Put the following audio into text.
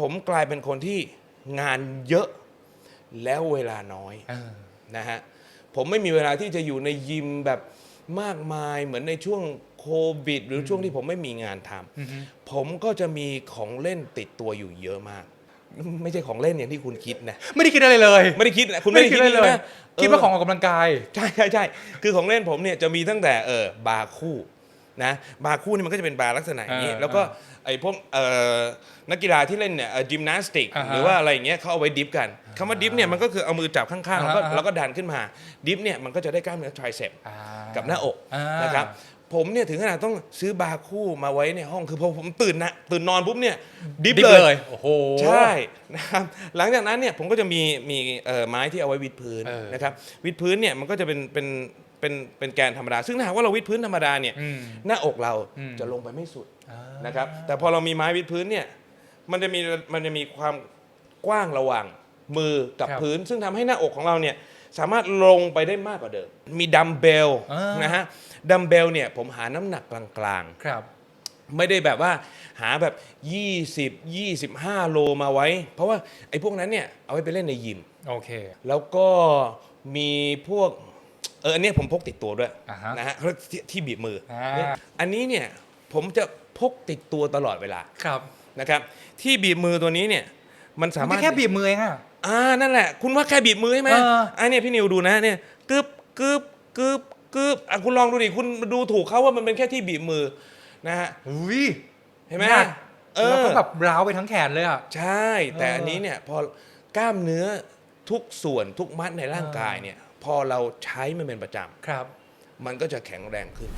ผมกลายเป็นคนที่งานเยอะแล้วเวลาน้อยเออ นะฮะผมไม่มีเวลาที่จะอยู่ในยิมแบบมากมายเหมือนในช่วงโควิด หรือช่วงที่ผมไม่มีงานทำอือฮึผมก็จะมีของเล่นติดตัวอยู่เยอะมาก ไม่ใช่ของเล่นอย่างที่คุณคิดนะไม่ได้คิดอะไรเลยไม่ได้คิดนะคุณไม่ได้คิดอะไรเลยนะคิดว่าเของออกกำลังกาย ใช่ใช่ใช่คือของเล่นผมเนี่ยจะมีตั้งแต่เออบาร์คู่ นะบาร์คู่นี่มันก็จะเป็นบาร์ลักษณะอย่างนี้อ่าแล้วก็ไอ้พวกเอ่อนักกีฬาที่เล่นเนี่ยยิมนาสติกอ่าฮะหรือว่าอะไรอย่างเงี้ยเขาเอาไว้ดิฟกันคำว่าดิฟเนี่ยมันก็คือเอามือจับข้างๆแล้วก็อ่าฮะแล้วก็ดันขึ้นมาดิฟเนี่ยมันก็จะได้กล้ามเนื้อไทรเซปอ่ากับหน้าอกอ่านนะครับผมเนี่ยถึงขนาดต้องซื้อบาร์คู่มาไว้ในห้องคือพอผมตื่นนะตื่นนอนปุ๊บเนี่ยดิฟดิบเลเลยยโอ้โหใช่นะครับหลังจากนั้นเนี่ยผมก็จะมีมีเอ่อไม้ที่เอาไว้วิดพื้นเออนะครับวิดพื้นเนี่ยมันก็จะเป็นเป็น เป็นเป็นแกนธรรมดา ซึ่งถ้าหากว่าเราวิดพื้นธรรมดาเนี่ยอืม หน้าอกเราอืม จะลงไปไม่สุดอ่านะครับแต่พอเรามีไม้วิดพื้นเนี่ยมันจะมีมันจะมีความกว้างระหว่างมือกับครับพื้น ซึ่งทำให้หน้าอกของเราเนี่ยสามารถลงไปได้มากกว่าเดิม มีดัมเบลอ่าน นะฮะดัมเบลเนี่ยผมหาน้ำหนักกลางๆ ครับ ไม่ได้แบบว่าหาแบบ 20 25 โลมาไว้ เพราะว่าไอ้พวกนั้นเนี่ยเอาไว้ไปเล่นในยิม โอเค แล้วก็มีพวก เอออันเนี้ยผมพกติดตัวด้วยอ่าฮะ นะฮะเขาเรียกที่ที่บีบมืออาเนี่ยอันนี้เนี่ยผมจะพกติดตัวตลอดเวลาครับนะครับ ที่บีบมือตัวนี้เนี่ยมันสามารถ แค่บีบมือเองอะ อ่านั่นแหละ คุณว่าแค่บีบมือใช่ไหมเอออันนี้พี่นิวดูนะเนี่ยกึบกึบกึบกึบอะคุณลองดูดิคุณดูถูกเขาว่ามันเป็นแค่ที่บีบมือนะฮะอุ้ยเห็นไหมหนักเอแล้วอก็แบบร้าวไปทั้งแขนเลยอะ ใช่ แต่เอออัอันนี้เนี่ยพอกล้ามเนื้อทุกส่วนทุกมัดในร่างกายเนี่ย พอเราใช้มันเป็นประจำครับ มันก็จะแข็งแรงขึ้น